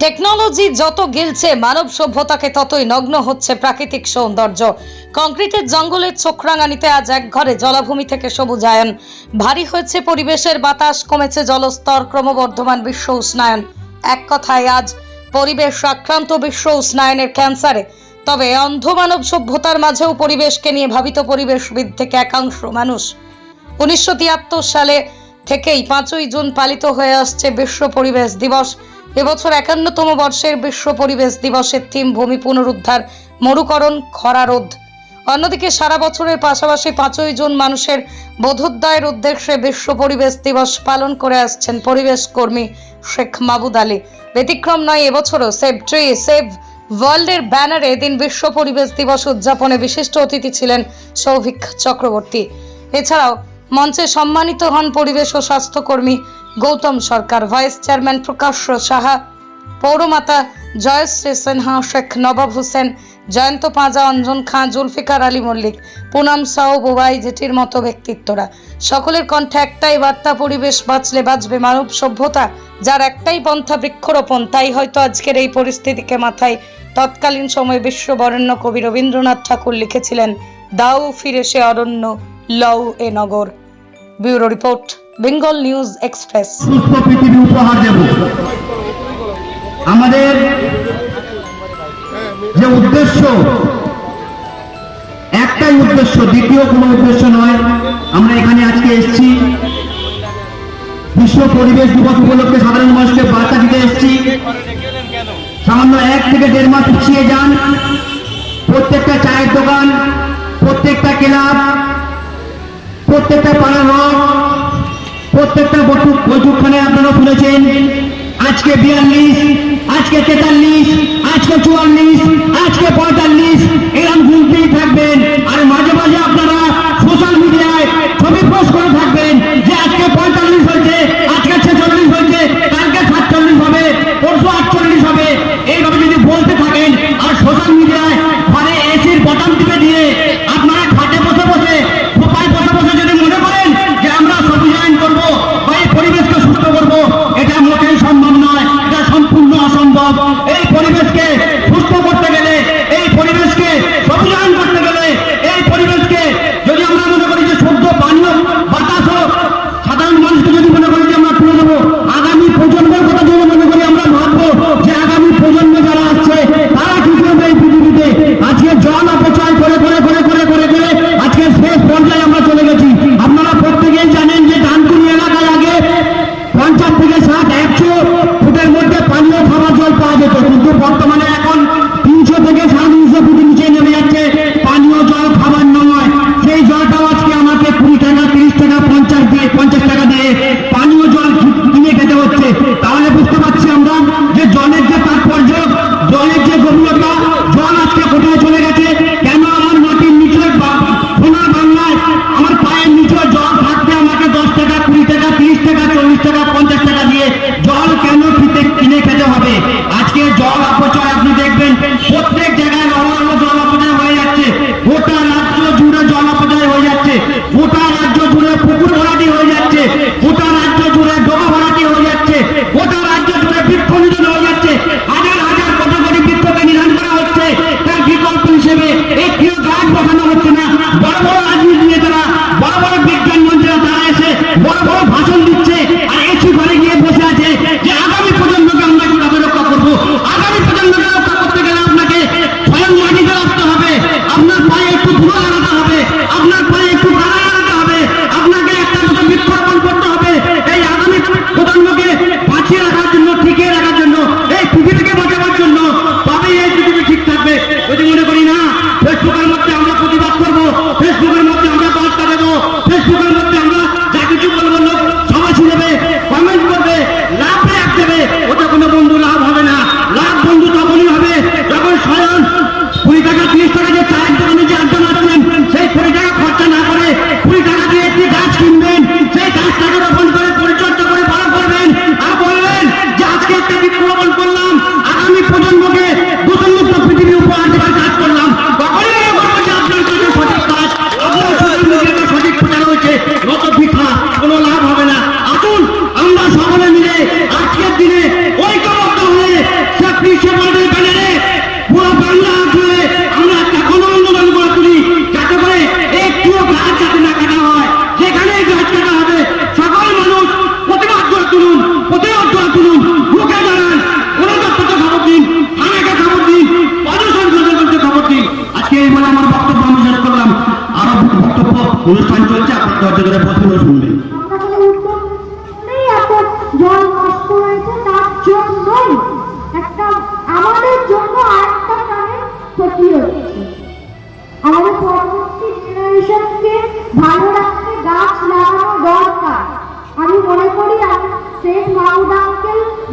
Technology যত গিলছে, মানব সভ্যতাকে ততই নগ্ন হচ্ছে প্রাকৃতিক সৌন্দর্য। কংক্রিটের জঙ্গলের চোখরাঙানিতে আজ এক ঘরে জলাভূমি থেকে সবুজায়ন ভারী হয়েছে পরিবেশের বাতাস, কমেছে জলস্তর, ক্রমবর্ধমান বিশ্ব উষ্ণায়ন। এক কথায় আজ পরিবেশ আক্রান্ত বিশ্ব উষ্ণায়নের ক্যান্সারে। তবে অন্ধ মানব সভ্যতার মাঝেও পরিবেশকে নিয়ে ভাবিত পরিবেশবিদ থেকে একাংশ মানুষ। উনিশশো তিয়াত্তর সালে থেকেই পাঁচই জুন পালিত হয়ে আসছে বিশ্ব পরিবেশ দিবস। এবছর একান্নতম বর্ষের বিশ্ব পরিবেশ দিবসের থিম ভূমি পুনরুদ্ধার, মরুকরণ খরারোধ অন্যদিকে সারা বছরের পাশাপাশি পাঁচই জুন মানুষের বোধোদয়ের উদ্দেশ্যে বিশ্ব পরিবেশ দিবস পালন করে আসছেন পরিবেশ কর্মী শেখ মাবুদ আলী। ব্যতিক্রম নয়, এবছরও সেভ ট্রি, সেভ ওয়ার্ল্ডের ব্যানারে এদিন বিশ্ব পরিবেশ দিবস উদযাপনে বিশিষ্ট অতিথি ছিলেন সৌভিক চক্রবর্তী। এছাড়াও মঞ্চে সম্মানিত হন পরিবেশ ও স্বাস্থ্যকর্মী গৌতম সরকার, ভাইস চেয়ারম্যান প্রকাশ সাহা, পৌরমাতা জয়শ্রী সিনহা, শেখ নবাব হোসেন, জয়ন্ত পাঁজা, অঞ্জন খাঁ, জুলফিকার আলী মল্লিক, পুনাম সাউ বুবাই জেঠির মতো ব্যক্তিত্বরা। সকলের কণ্ঠে একটাই বার্তা, পরিবেশ বাঁচলে বাঁচবে মানব সভ্যতা, যার একটাই পন্থা বৃক্ষরোপণ। তাই হয়তো আজকের এই পরিস্থিতিকে মাথায় তৎকালীন সময়ে বিশ্ববরেণ্য কবি রবীন্দ্রনাথ ঠাকুর লিখেছিলেন, দাও ফিরে সে অরণ্য, লও এ নগর। Bureau report. Bengal news express উপহার দেব। আমাদের যে উদ্দেশ্য, একটাই উদ্দেশ্য, দ্বিতীয় কোনো উদ্দেশ্য নয়। আমরা এখানে আজকে এসেছি। বিশ্ব পরিবেশ দিবস উপলক্ষে সাধারণ মানুষকে বার্তা দিতে এসেছি। সামান্য এক থেকে দেড় মাস পিছিয়ে যান। প্রত্যেকটা চায়ের দোকান, প্রত্যেকটা ক্লাব, প্রত্যেকটা পাড়ার রক প্রত্যেকটা বৈঠকখানে আপনারা শুনেছেন। আজকে বিয়াল্লিশ, আজকে তেতাল্লিশ, আজকে চুয়াল্লিশ, আজকে পঁয়তাল্লিশ এরকম গুনতেই থাকবেন। আর মাঝে মাঝে আপনারা সোশ্যাল মিডিয়ায় ছবি পোস্ট করে থাকবেন।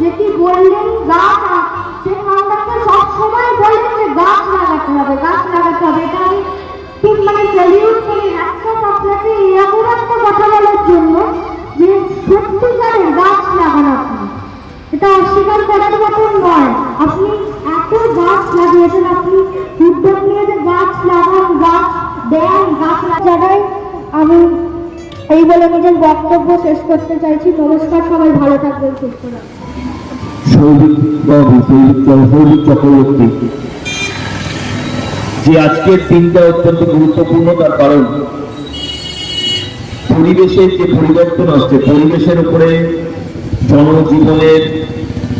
যেটি গাছ সে সবসময় যে, গাছ লাগাতে হবে, গাছ লাগাতে হবে। এটা আমি ঠিক মানে করি। আপনাকে এরকম একটা কথা বলার জন্য যে, সত্যিকারের গাছ লাগান আপনি। এটা অস্বীকার করার মতন নয়। আপনি এত গাছ লাগিয়েছেন, আপনি উদ্যোগ নিয়ে যে গাছ লাগান, গাছ দেন, গাছ লাগা- জায়গায় আমি এই বলে নিজের বক্তব্য শেষ করতে চাইছি। নমস্কার, সবাই ভালো থাকবেন, সুস্থ থাকবেন সৌভিক বাবু সৌভিক সৌভিক চক্রবর্তী। যে আজকের দিনটা অত্যন্ত গুরুত্বপূর্ণ, তার কারণ পরিবেশের যে পরিবর্তন আসছে, পরিবেশের উপরে জনজীবনের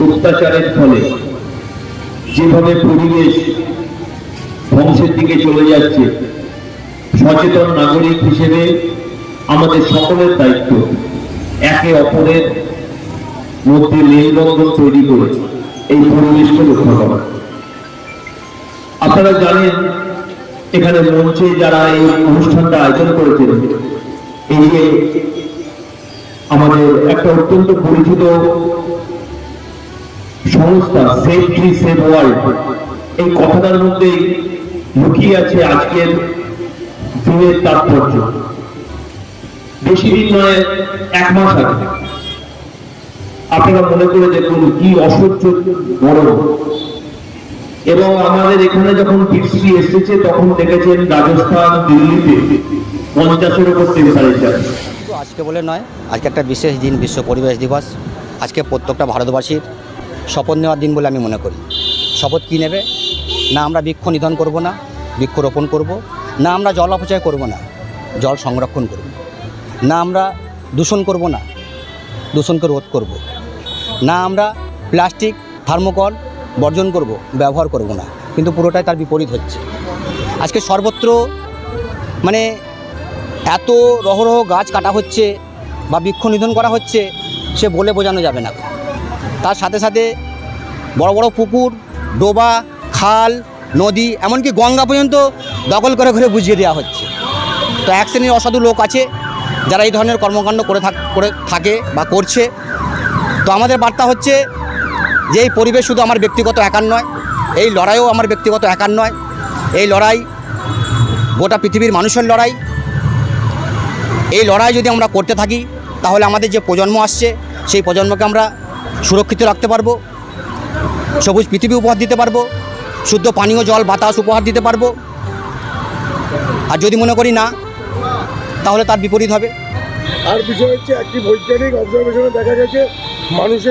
অত্যাচারের ফলে যেভাবে পরিবেশ ধ্বংসের দিকে চলে যাচ্ছে, সচেতন নাগরিক হিসেবে আমাদের সকলের দায়িত্ব একে অপরের মধ্যে মেলবন্ধন তৈরি করে এই পরিবেশকে রক্ষা করা। আপনারা জানেন, এখানে মঞ্চে যারা এই অনুষ্ঠানটা আয়োজন করেছেন, এই যে আমাদের একটা অত্যন্ত পরিচিত সংস্থা, সেভ ট্রি সেভ ওয়ার্ল্ড এই কথাটার মধ্যে লুকিয়ে আছে আজকের দিনের তাৎপর্য। বেশি দিন নয়, এক মাস আগে। আপনারা মনে করে দেখুন কি অসহ্য গরম। এবং আমাদের এখানে যখন বৃষ্টি এসেছে, তখন দেখেছেন রাজস্থান, দিল্লিতে পঞ্চাশের উপর টেম্পারেচার আজকে বলে নয়, আজকে একটা বিশেষ দিন, বিশ্ব পরিবেশ দিবস। আজকে প্রত্যেকটা ভারতবাসীর শপথ নেওয়ার দিন বলে আমি মনে করি। শপথ কী নেবে? না আমরা বৃক্ষ নিধন করব না, বৃক্ষরোপণ করব, না আমরা জল অপচয় করব না, জল সংরক্ষণ করব। না আমরা দূষণ করব না, দূষণকে রোধ করব। না আমরা প্লাস্টিক, থার্মোকল বর্জন করব, ব্যবহার করব না। কিন্তু পুরোটাই তার বিপরীত হচ্ছে। আজকে সর্বত্র মানে এত রহরহ গাছ কাটা হচ্ছে বা বৃক্ষ নিধন করা হচ্ছে, সে বলে বোঝানো যাবে না। তার সাথে সাথে বড় বড় পুকুর, ডোবা, খাল, নদী, এমনকি গঙ্গা পর্যন্ত দখল করে করে বুঝিয়ে দেওয়া হচ্ছে। তো এক শ্রেণির অসাধু লোক আছে যারা এই ধরনের কর্মকাণ্ড করে থাক, করে থাকে বা করছে। তো আমাদের বার্তা হচ্ছে যে এই পরিবেশ শুধু আমার ব্যক্তিগত একার নয়, এই লড়াইও আমার ব্যক্তিগত একার নয়। এই লড়াই গোটা পৃথিবীর মানুষের লড়াই। এই লড়াই যদি আমরা করতে থাকি, তাহলে আমাদের যে প্রজন্ম আসছে, সেই প্রজন্মকে আমরা সুরক্ষিত রাখতে পারব, সবুজ পৃথিবী উপহার দিতে পারব, শুদ্ধ পানীয় জল, বাতাস উপহার দিতে পারব। আর যদি মনে করি না, তাহলে তার বিপরীত হবে। আর বিষয় হচ্ছে একটি বৈজ্ঞানিক অবজারভেশনে দেখা গেছে মানুষের